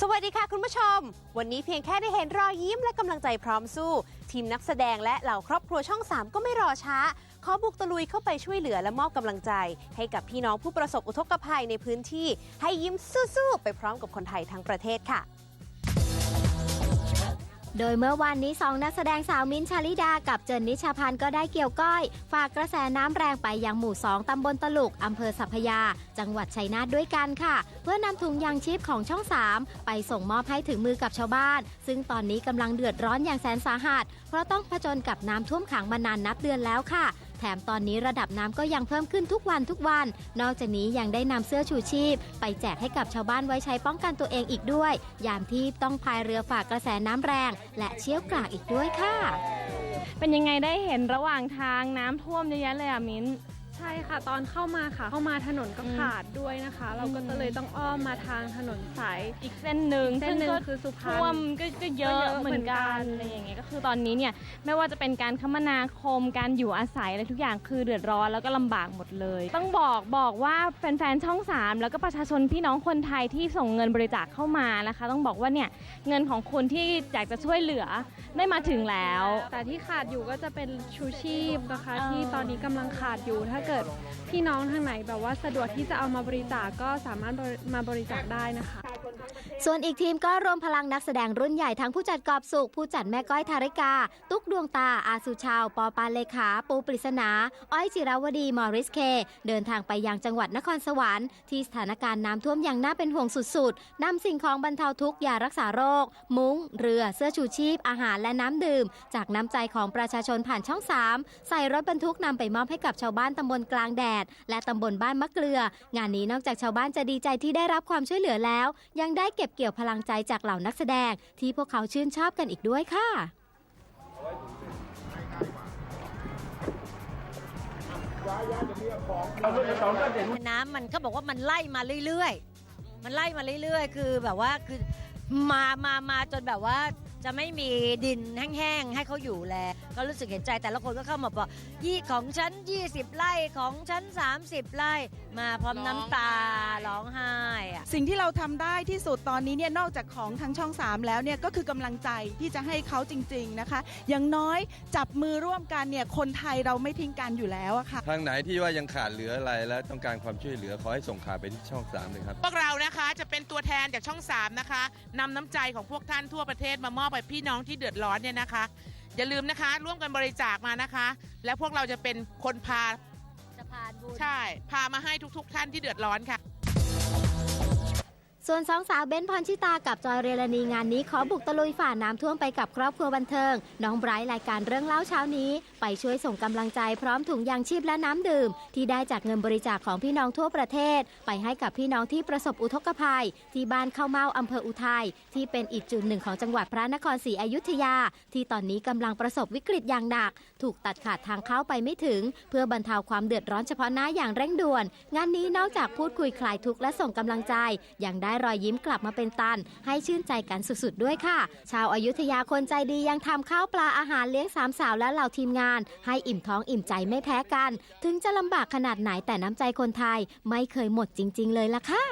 สวัสดีค่ะคุณผู้ชม วันนี้เพียงแค่ได้เห็นรอยยิ้มและกำลังใจพร้อมสู้ ทีมนักแสดงและเหล่าครอบครัวช่อง 3 ก็ไม่รอช้า ขอบุกตะลุยเข้าไปช่วยเหลือและมอบกำลังใจ ให้กับพี่น้องผู้ประสบอุทกภัยในพื้นที่ ให้ยิ้มสู้ๆไปพร้อมกับคนไทยทั้งประเทศค่ะ โดยเมื่อวานนี้สองนักแสดงสาวมิ้นชาลิดากับเจินนิชาพันธ์ก็ได้เกี่ยวก้อย ฝากกระแสน้ำแรงไปยังหมู่สองตำบลตลุกอำเภอสัพพยา จังหวัดชัยนาทด้วยกันค่ะ เพื่อนำถุงยางชีพของช่อง 3 ไปส่งมอบให้ถึงมือกับชาวบ้าน ซึ่งตอนนี้กำลังเดือดร้อนอย่างแสนสาหัส เพราะต้องผจญกับน้ำท่วมขังมานานนับเดือนแล้วค่ะ แถมตอนนี้ระดับน้ำก็ยังเพิ่มขึ้นทุกวันทุกวัน นอกจากนี้ยังได้นำเสื้อชูชีพ ไปแจกให้กับชาวบ้านไว้ใช้ป้องกันตัวเองอีกด้วย ยามที่ต้องพายเรือฝ่ากระแสน้ำแรง และเชี่ยวกรากอีกด้วยค่ะ เป็นยังไงได้เห็นระหว่างทางน้ำท่วมเยอะแยะเลยอะมิ้น ช่ค่ะตอนเข้ามาค่ะ เข้ามาถนนก็อืมขาดด้วยนะคะ เราก็อืมเลยต้องอ้อมมาทางถนนสายอีกเส้นหนึ่งเส้นหนึ่งซึ่ก็คือสุพรรณท่วมก็ก็เยก็อะเยอะเหมือนกันเหมือนกันอะไรอย่างเงี้ยก็คือตอนนี้เนี่ยไม่ว่าจะเป็นการคมนาคมการอยู่อาศัยอะไรทุกอย่างคือเดือดร้อนแล้วก็ลำบากหมดเลย ต้องบอกบอกว่าแฟนๆช่อง 3 แล้วก็ประชาชนพี่น้องคนไทยที่ส่งเงินบริจาคเข้ามานะคะ ต้องบอกว่าเนี่ยเงินของคุณที่อยากจะช่วยเหลือได้มาถึงแล้ว แต่ที่ขาดอยู่ก็จะเป็นชูชีพนะคะเออที่ตอนนี้กำลังขาดอยู่ถ้าเกิดพี่น้องทางไหนแบบว่าสะดวกที่จะเอามาบริจาคก็สามารถมาบริจาคได้นะคะ ส่วนอีกทีมก็รวมพลังนักแสดงรุ่นใหญ่ทั้งผู้จัดกอบสุข ผู้จัดแม่ก้อยทาริกา ตุ๊กดวงตา อาสุชาว ปอปานเลขา ปูปริศนา อ้อยจิราวดี มอริสเค เดินทางไปยังจังหวัดนครสวรรค์ที่สถานการณ์น้ำท่วมอย่างน่าเป็นห่วงสุดๆนำสิ่งของบรรเทาทุกข์ยารักษาโรค มุ้ง เรือ เสื้อชูชีพ อาหารและน้ำดื่ม จากน้ำใจของประชาชนผ่านช่อง3ใส่รถบรรทุกนำไปมอบให้กับชาวบ้านตำบลกลางแดด และตำบลบ้านมะเกลือ งานนี้นอกจากชาวบ้านจะดีใจที่ได้รับความช่วยเหลือแล้วยังได้เก็บเกี่ยวพลังใจจากเหล่านักแสดง ที่พวกเขาชื่นชอบกันอีกด้วยค่ะ น้ำมันเขาบอกว่ามันไล่มาเรื่อยๆ มันไล่มาเรื่อยๆ คือแบบว่าคือมามามาจนแบบว่า จะไม่มีดินแห้งๆให้เขาอยู่แล้ว ก็รู้สึกเห็นใจแต่ละคนก็เข้ามาบอกยี่ของฉัน 20 ไร่ของฉัน 30 ไร่ มาพร้อมน้ำตาร้องไห้อะสิ่งที่เราทำได้ที่สุดตอนนี้เนี่ยนอกจากของทางช่อง 3 แล้วเนี่ยก็คือกำลังใจที่จะให้เขาจริง ๆนะคะ อย่างน้อยจับมือร่วมกันเนี่ยคนไทยเราไม่ทิ้งกันอยู่แล้วอะค่ะ ทางไหนที่ว่ายังขาดเหลืออะไรและต้องการความช่วยเหลือขอให้ส่งข่าวไปที่ช่อง3เลยครับ พวกเรานะคะจะเป็นตัวแทนจากช่อง 3 นะคะนำน้ำใจของพวกท่านทั่วประเทศมามอบให้พี่น้องที่เดือดร้อนเนี่ยนะคะ อย่าลืมนะคะ ร่วมกันบริจาคมานะคะ แล้วพวกเราจะเป็นคนพาสะพานบุญใช่ พามาให้ทุก ๆ ท่านที่เดือดร้อนค่ะ ส่วนสองสาวเบ้นพรชิตากับจอยเรลานีงานนี้ขอบุกตะลุยฝ่าน้ำท่วมไปกับครอบครัวบันเทิง น้องไบรท์รายการเรื่องเล่าเช้านี้ ไปช่วยส่งกำลังใจพร้อมถุงยางชีพและน้ำดื่ม ที่ได้จากเงินบริจาคของพี่น้องทั่วประเทศ ไปให้กับพี่น้องที่ประสบอุทกภัย ที่บ้านเข้าเมาอำเภออุทัยที่เป็นอีกจุดหนึ่งของจังหวัดพระนครศรีอยุธยา ที่ตอนนี้กำลังประสบวิกฤตอย่างหนัก ถูกตัดขาดทางเข้าไปไม่ถึง เพื่อบรรเทาความเดือดร้อนเฉพาะหน้าอย่างเร่งด่วน งานนี้นอกจากพูดคุยคลายทุกข์และส่งกำลังใจยังได้รอยยิ้มกลับมาเป็นตัน ให้ชื่นใจกันสุดๆด้วยค่ะ ชาวอายุทยาคนใจดียังทำข้าวปลาอาหารเลี้ยงสามสาวและเหล่าทีมงาน ให้อิ่มท้องอิ่มใจไม่แพ้กัน ถึงจะลำบากขนาดไหนแต่น้ำใจคนไทย ไม่เคยหมดจริง ๆ เลยล่ะค่ะ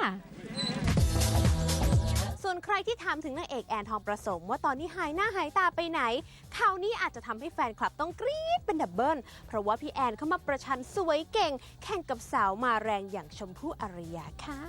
ส่วนใครที่ถามถึงนางเอกแอนทองประสม ว่าตอนนี้หายหน้าหายตาไปไหนข่าวนี้อาจจะทำให้แฟนคลับต้องกรี๊ดเป็นดับเบิลเพราะว่าพี่แอนเข้ามาประชันสวยเก่ง แข่งกับสาวมาแรงอย่างชมพู่อารยาค่ะ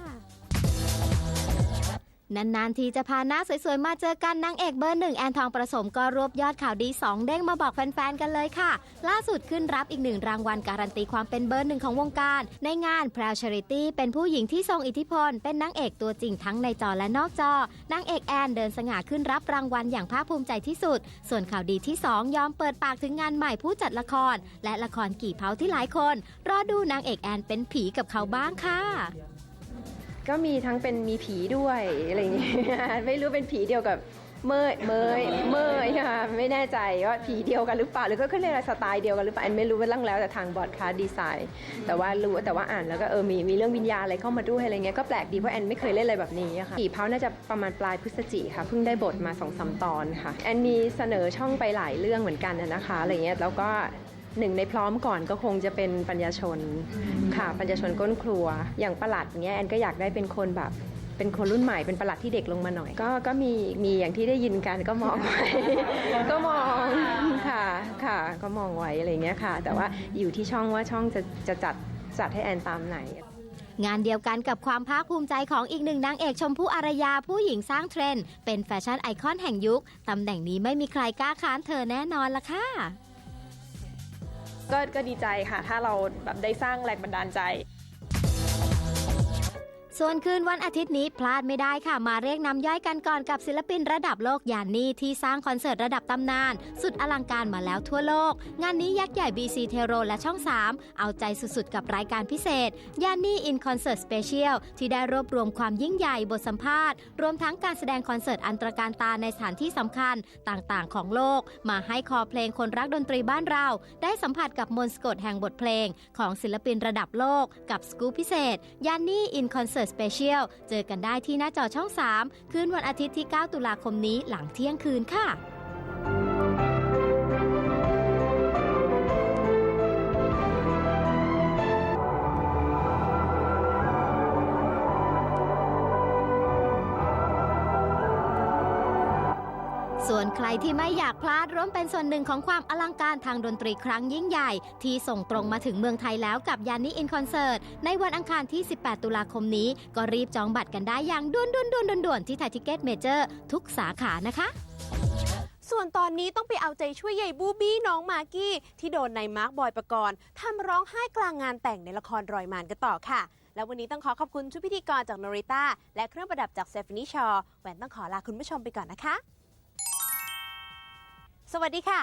นานๆทีจะพาหน้าสวยๆ มาเจอกันนางเอกเบอร์หนึ่งแอนทองประสมก็รวบยอดข่าวดี 2 เด้งมาบอกแฟนๆ กันเลยค่ะ ล่าสุดขึ้นรับอีกหนึ่งรางวัลการันตีความเป็นเบอร์หนึ่งของวงการ ในงาน p r o u d Charity เป็นผู้หญิงที่ทรงอิทธิพล เป็นนางเอกตัวจริงทั้งในจอและนอกจอนางเอกแอนเดินสง่าขึ้นรับรางวัลอย่างภาคภูมิใจที่สุด ส่วนข่าวดีที่ 2 ยอมเปิดปากถึงงานใหม่ผู้จัดละคร และละครกี่เผาที่หลายคน รอดูนางเอกแอนเป็นผีกับเขาบ้างค่ะ ก็มีทั้งเป็นมีผีด้วยอะไรอย่างเงี้ยไม่รู้เป็นผีเดียวกับเมยเมยเมยค่ะไม่แน่ใจว่าผีเดียวกันหรือเปล่าหรือก็เขาเรียกอะไรสไตล์เดียวกันหรือเปล่าแอนไม่รู้ว่าล่างแล้วแต่ทางบอร์ดคาสดีไซน์แต่ว่ารู้แต่ว่าอ่านแล้วก็เออมีมีเรื่องวิญญาณอะไรเข้ามาด้วยอะไรเงี้ยก็แปลกดีเพราะแอนไม่เคยเล่นอะไรแบบนี้ค่ะผีเผาน่าจะประมาณปลายพฤศจิค่ะเพิ่งได้บทมาสองสามตอนค่ะแอนมีเสนอช่องไปหลายเรื่องเหมือนกันนะนะคะอะไรเงี้ยแล้วก็ หนึ่งในพร้อมก่อนก็คงจะเป็นปัญญาชนค่ะ ปัญญาชนก้นครัว อย่างประหลัดเงี้ยแอนก็อยากได้เป็นคนแบบเเป็นคนรุ่นใหม่เป็นประหลัดที่เด็กลงมาหน่อย ก็ก็มีมีอย่างที่ได้ยินกันก็มองไว้ ก็มองค่ะค่ะ ก็มองไว้อะไรอย่างเงี้ยค่ะ แต่ว่าอยู่ที่ช่องว่าช่องจะจะจัดจัดให้แอนตามไหนงานเดียวกันกับความภาคภูมิใจของอีกหนึ่งนางเอกชมพู่อารยาผู้หญิงสร้างเทรนด์เป็นแฟชั่นไอคอนแห่งยุค ตำแหน่งนี้ไม่มีใครกล้าค้านเธอแน่นอนละค่ะ ก็ก็ดีใจค่ะ ถ้าเราแบบได้สร้างแรงบันดาลใจ ส่วนคืนวันอาทิตย์นี้พลาดไม่ได้ค่ะ มาเรียกน้ำย่อยกันก่อนกับศิลปินระดับโลกยานนี่ที่สร้างคอนเสิร์ตระดับตำนาน สุดอลังการมาแล้วทั่วโลก งานนี้ยักษ์ใหญ่ BC t e r o และช่อง 3 เอาใจสุดๆ กับรายการพิเศษยานนี่ in Concert Special ที่ได้รวบรวมความยิ่งใหญ่บทสัมภาษณ์ รวมทั้งการแสดงคอนเสิร์ตอันตรการตาในสถานที่สำคัญต่างๆ ของโลก มาให้คอเพลงคนรักดนตรีบ้านเรา ได้สัมผัสกับมนต์สะกดแห่งบทเพลง ของศิลปินระดับโลก กับสกู๊ปพิเศษยานนี่ in Concert Special เจอกันได้ที่หน้าจอช่อง 3 คืนวันอาทิตย์ที่ 9 ตุลาคมนี้หลังเที่ยงคืนค่ะ วนใครที่ไม่อยากพลาดร่วมเป็นส่วนหนึ่งของความอลังการทางดนตรีครั้งยิ่งใหญ่ ที่ส่งตรงมาถึงเมืองไทยแล้วกับยานิอินคอนเสิร์ตในวันอังคารที่ 18 ตุลาคมนี้ ก็รีบจองบัตรกันได้อย่างด่วนด่วนด่วนด่วนวนที่ไทยทิเก็ตเมเจอร์ทุกสาขานะคะส่วนตอนนี้ต้องไปเอาใจช่วยยายบูบี้น้องมากกี้ ที่โดนนายมาร์คบอยประกรณ์ทำร้องไห้กลางงานแต่งในละครรอยมานกันต่อค่ะ แล้ววันนี้ต้องขอขอบคุณชุดพิธีกรจากโนริต้าและเครื่องประดับจากเซฟ n นิชอแหวนต้องขอลาคุณผู้ชมไปก่อนนะคะ สวัสดีค่ะ